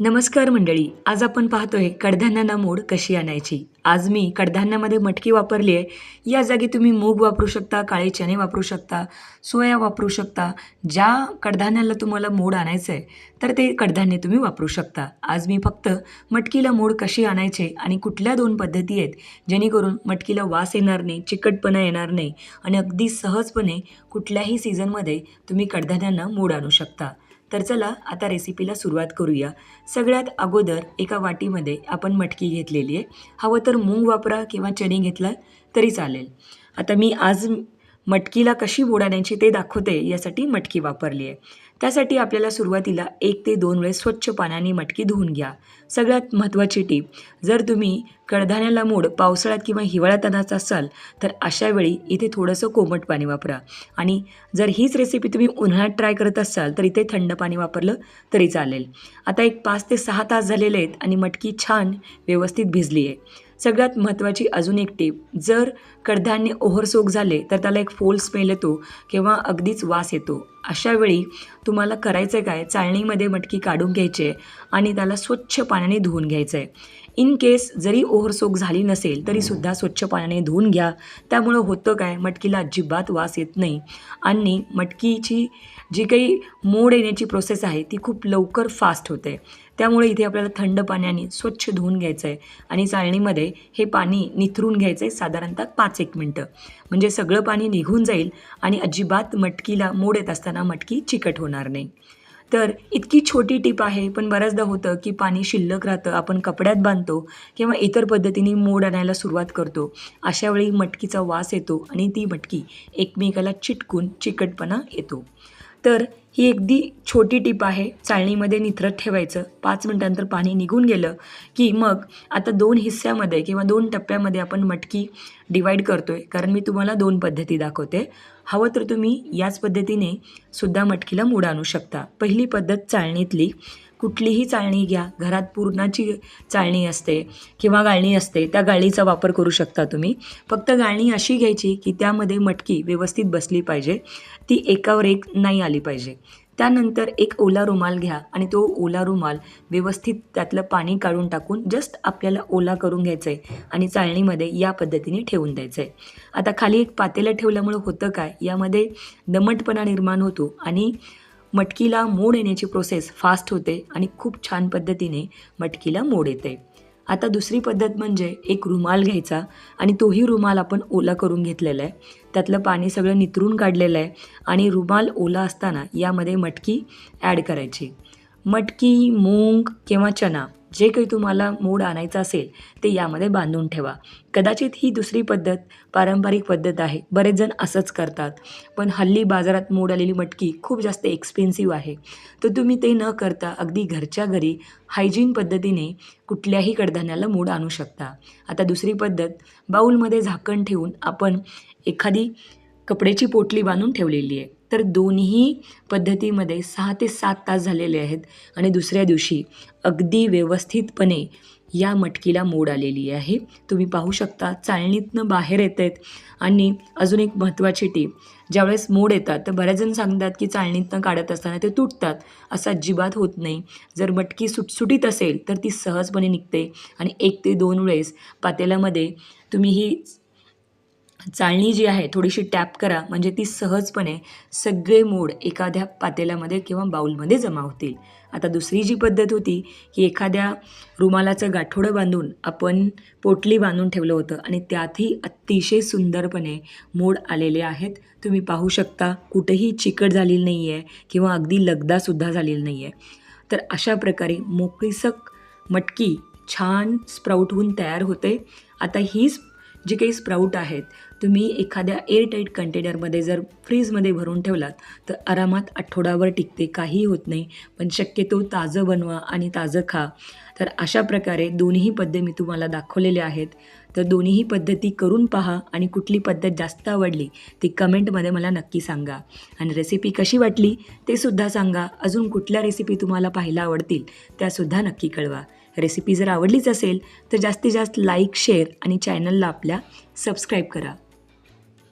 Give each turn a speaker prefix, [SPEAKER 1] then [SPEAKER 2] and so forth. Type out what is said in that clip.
[SPEAKER 1] नमस्कार मंडळी आज आपण पाहतोय कडधान्यांना मोड कशी आणायची. आज मी कडधान्यामध्ये मटकी वापरली आहे. या जागी तुम्ही मूग वापरू शकता काळे चणे वापरू शकता सोया वापरू शकता. ज्या कडधान्याला तुम्हाला मोड आणायचं आहे तर ते कडधान्य तुम्ही वापरू शकता. आज मी फक्त मटकीला मोड कशी आणायचे आणि कुठल्या दोन पद्धती आहेत जेणेकरून मटकीला वास येणार नाही चिकटपणा येणार नाही आणि अगदी सहजपणे कुठल्याही सीझनमध्ये तुम्ही कडधान्यांना मोड आणू शकता. तर चला आता रेसिपीला सुरुवात करूया. सगळ्यात अगोदर एका वाटीमध्ये आपण मटकी घेतलेली आहे. हवं तर मूग वापरा किंवा चणे घेतला तरी चालेल. आता मी आज मटकीला कशी बुडाण्याची ते दाखवते यासाठी मटकी वापरली आहे. त्यासाठी आपल्याला सुरुवातीला एक ते दोन वेळेस स्वच्छ पाण्याने मटकी धुवून घ्या. सगळ्यात महत्त्वाची टीप जर तुम्ही कडधान्याला मूड पावसाळ्यात किंवा हिवाळ्यात आणायचा असाल तर अशा वेळी इथे थोडंसं कोमट पाणी वापरा. आणि जर हीच रेसिपी तुम्ही उन्हाळ्यात ट्राय करत असाल तर इथे थंड पाणी वापरलं तरी चालेल. आता एक पाच ते सहा तास झालेले आहेत आणि मटकी छान व्यवस्थित भिजली आहे. सगळ्यात महत्त्वाची अजून एक टीप जर कडधान्य ओव्हरसोक झाले तर त्याला एक फोल स्मेल येतो किंवा अगदीच वास येतो. अशा वेळी तुम्हाला करायचं काय? चाळणीमध्ये मटकी काढून घ्यायची आहे आणि त्याला स्वच्छ पाण्याने धुवून घ्यायचं आहे इन केस जरी ओव्हरसोक झाली नसेल तरीसुद्धा स्वच्छ पाण्याने धुवून घ्या. त्यामुळं होतं काय? मटकीला अजिबात वास येत नाही. आणि मटकीची जी काही मोड येण्याची प्रोसेस आहे ती खूप लवकर फास्ट होते. त्यामुळे इथे आपल्याला थंड पाण्याने स्वच्छ धुवून घ्यायचं आहे आणि चाळणीमध्ये हे पाणी निथरून घ्यायचं आहे साधारणतः पाच एक मिनटं. म्हणजे सगळं पाणी निघून जाईल आणि अजिबात मटकीला मोड येत असताना मटकी चिकट होणार नाही. तर इतकी छोटी टीप आहे पण बऱ्याचदा होतं की पाणी शिल्लक राहतं आपण कपड्यात बांधतो किंवा इतर पद्धतीने मोड आणायला सुरुवात करतो. अशा वेळी मटकीचा वास येतो आणि ती मटकी एकमेकाला चिटकून चिकटपणा येतो. तर ही अगदी छोटी टीप आहे. चाळणीमध्ये निथरत ठेवायचं. पाच मिनटानंतर पाणी निघून गेलं की मग आता दोन हिस्स्यामध्ये किंवा दोन टप्प्यामध्ये आपण मटकी डिवाईड करतो आहे कारण मी तुम्हाला दोन पद्धती दाखवते. हवं तर तुम्ही याच पद्धतीने सुद्धा मटकीला मूड आणू शकता. पहिली पद्धत चाळणीतली. कुठलीही चाळणी घ्या. घरात पूर्णाची चाळणी असते किंवा गाळणी असते त्या गाळणीचा वापर करू शकता तुम्ही. फक्त गाळणी अशी घ्यायची की त्यामध्ये मटकी व्यवस्थित बसली पाहिजे. ती एकावर एक नाही आली पाहिजे. त्यानंतर एक ओला रुमाल घ्या आणि तो ओला रुमाल व्यवस्थित त्यातलं पाणी काढून टाकून जस्ट आपल्याला ओला करून घ्यायचं आहे आणि चाळणीमध्ये या पद्धतीने ठेवून द्यायचं आहे आता खाली एक पातेलं ठेवल्यामुळं होतं काय? यामध्ये दमटपणा निर्माण होतो आणि मटकीला मोड येण्याची प्रोसेस फास्ट होते आणि खूप छान पद्धतीने मटकीला मोड येते. आता दुसरी पद्धत म्हणजे एक रुमाल घ्यायचा आणि तोही रुमाल आपण ओला करून घेतलेला आहे. त्यातलं पाणी सगळं नितरून काढलेलं आहे आणि रुमाल ओला असताना यामध्ये मटकी ॲड करायची. मटकी मूग किंवा चना जे काही तुम्हाला मूड आणायचं असेल ते यामध्ये बांधून ठेवा. कदाचित ही दुसरी पद्धत पारंपरिक पद्धत आहे. बरेच जण असंच करतात. पण हल्ली बाजारात मूड आलेली मटकी खूप जास्त एक्सपेन्सिव्ह आहे. तर तुम्ही ते न करता अगदी घरच्या घरी हायजीन पद्धतीने कुठल्याही कडधान्याला मूड आणू शकता. आता दुसरी पद्धत बाऊलमध्ये झाकण ठेवून आपण एखादी कपड्याची पोटली बांधून ठेवलेली आहे. तर दोन्ही पद्धतीमध्ये सहा ते सात तास झालेले आहेत आणि दुसऱ्या दिवशी अगदी व्यवस्थितपणे या मटकीला मोड आलेली आहे. तुम्ही पाहू शकता चालणीतनं बाहेर येत आहेत. आणि अजून एक महत्त्वाची टीप ज्यावेळेस मोड येतात तर बऱ्याच जण सांगतात की चालणीतनं काढत असताना ते तुटतात. असं अजिबात होत नाही. जर मटकी सुटसुटीत असेल तर ती सहजपणे निघते. आणि एक ते दोन वेळेस पातेल्यामध्ये तुम्ही ही चाळणी जी आहे थोडीशी टॅप करा म्हणजे ती सहजपणे सगळे मोड एखाद्या पातेल्यामध्ये किंवा बाऊलमध्ये जमा होतील. आता दुसरी जी पद्धत होती की एखाद्या रुमालाचं गाठोडं बांधून आपण पोटली बांधून ठेवलं होतं आणि त्यातही अतिशय सुंदरपणे मोड आलेले आहेत. तुम्ही पाहू शकता कुठेही चिकट झालेली नाही आहे किंवा अगदी लगदासुद्धा झालेली नाही आहे तर अशा प्रकारे मोकळीसक मटकी छान स्प्राऊट होऊन तयार होते. आता हीच जी काही स्प्राऊट आहेत तुम्ही एखाद्या एअरटाईट कंटेनरमध्ये जर फ्रीजमध्ये भरून ठेवलात तर आरामात आठवडाभर टिकते काहीही होत नाही. पण शक्यतो ताजं बनवा आणि ताजं खा. तर अशा प्रकारे दोन्ही पद्धती मी तुम्हाला दाखवलेल्या आहेत. तर दोन्हीही पद्धती करून पहा आणि कुठली पद्धत जास्त आवडली ती कमेंटमध्ये मला नक्की सांगा. आणि रेसिपी कशी वाटली ते सुद्धा सांगा. अजून कुठल्या रेसिपी तुम्हाला पाहायला आवडतील त्यासुद्धा नक्की कळवा. रेसिपी जर आवडलीच असेल तर जास्तीत जास्त लाईक शेअर आणि चॅनलला आपल्या सबस्क्राईब करा.